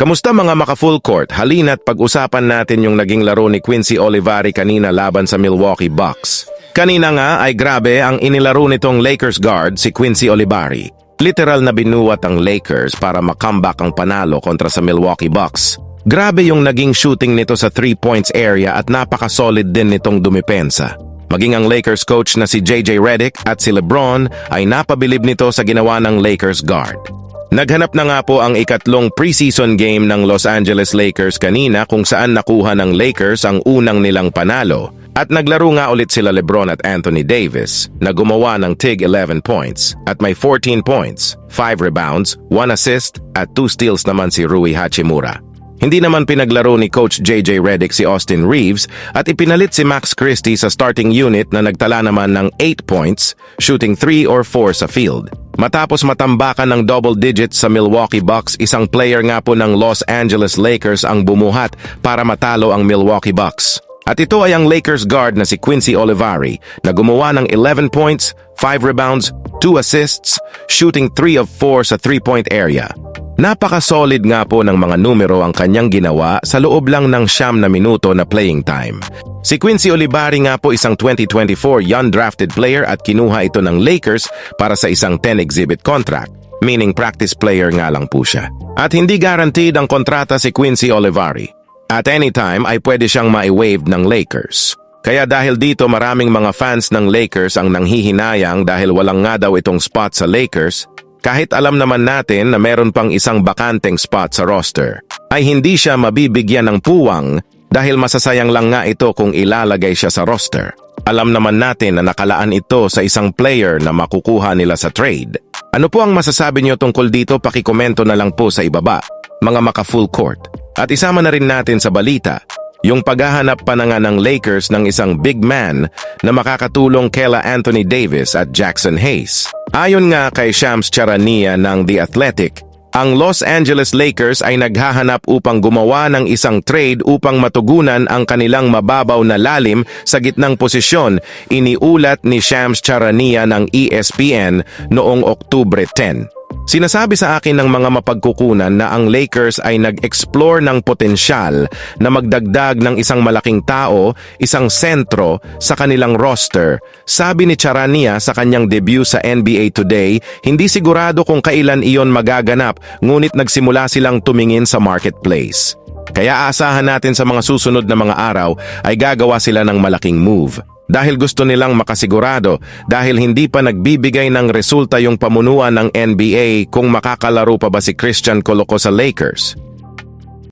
Kamusta mga maka-full court? Halina't pag-usapan natin yung naging laro ni Quincy Olivari kanina laban sa Milwaukee Bucks. Kanina nga ay grabe ang inilaro nitong Lakers guard si Quincy Olivari. Literal na binuwat ang Lakers para makomeback ang panalo kontra sa Milwaukee Bucks. Grabe yung naging shooting nito sa 3 points area at napaka-solid din nitong dumipensa. Maging ang Lakers coach na si JJ Redick at si LeBron ay napabilib nito sa ginawa ng Lakers guard. Naghanap na nga po ang ikatlong preseason game ng Los Angeles Lakers kanina kung saan nakuha ng Lakers ang unang nilang panalo at naglaro nga ulit sila Lebron at Anthony Davis na gumawa ng TIG 11 points at may 14 points, 5 rebounds, 1 assist at 2 steals naman si Rui Hachimura. Hindi naman pinaglaro ni Coach JJ Redick si Austin Reeves at ipinalit si Max Christie sa starting unit na nagtala naman ng 8 points, shooting 3 or 4 sa field. Matapos matambakan ng double digits sa Milwaukee Bucks, isang player nga po ng Los Angeles Lakers ang bumuhat para matalo ang Milwaukee Bucks. At ito ay ang Lakers guard na si Quincy Olivari na gumawa ng 11 points, 5 rebounds, 2 assists, shooting 3 of 4 sa 3-point area. Napaka-solid nga po ng mga numero ang kanyang ginawa sa loob lang ng siyam na minuto na playing time. Si Quincy Olivari nga po isang 2024 young drafted player at kinuha ito ng Lakers para sa isang 10-exhibit contract, meaning practice player nga lang po siya. At hindi guaranteed ang kontrata si Quincy Olivari. At anytime ay pwede siyang ma-waive ng Lakers. Kaya dahil dito maraming mga fans ng Lakers ang nanghihinayang dahil walang nga daw itong spot sa Lakers, kahit alam naman natin na meron pang isang bakanteng spot sa roster, ay hindi siya mabibigyan ng puwang dahil masasayang lang nga ito kung ilalagay siya sa roster. Alam naman natin na nakalaan ito sa isang player na makukuha nila sa trade. Ano po ang masasabi niyo tungkol dito? Pakikomento na lang po sa ibaba, mga maka-full court. At isama na rin natin sa balita, yung paghahanap pa na nga ng Lakers ng isang big man na makakatulong kela Anthony Davis at Jackson Hayes. Ayon nga kay Shams Charania ng The Athletic, ang Los Angeles Lakers ay naghahanap upang gumawa ng isang trade upang matugunan ang kanilang mababaw na lalim sa gitnang posisyon, iniulat ni Shams Charania ng ESPN noong Oktubre 10. Sinasabi sa akin ng mga mapagkukunan na ang Lakers ay nag-explore ng potensyal na magdagdag ng isang malaking tao, isang sentro sa kanilang roster. Sabi ni Charania sa kanyang debut sa NBA Today, hindi sigurado kung kailan iyon magaganap ngunit nagsimula silang tumingin sa marketplace. Kaya aasahan natin sa mga susunod na mga araw ay gagawa sila ng malaking move dahil gusto nilang makasigurado dahil hindi pa nagbibigay ng resulta yung pamunuan ng NBA kung makakalaro pa ba si Christian Coloco sa Lakers.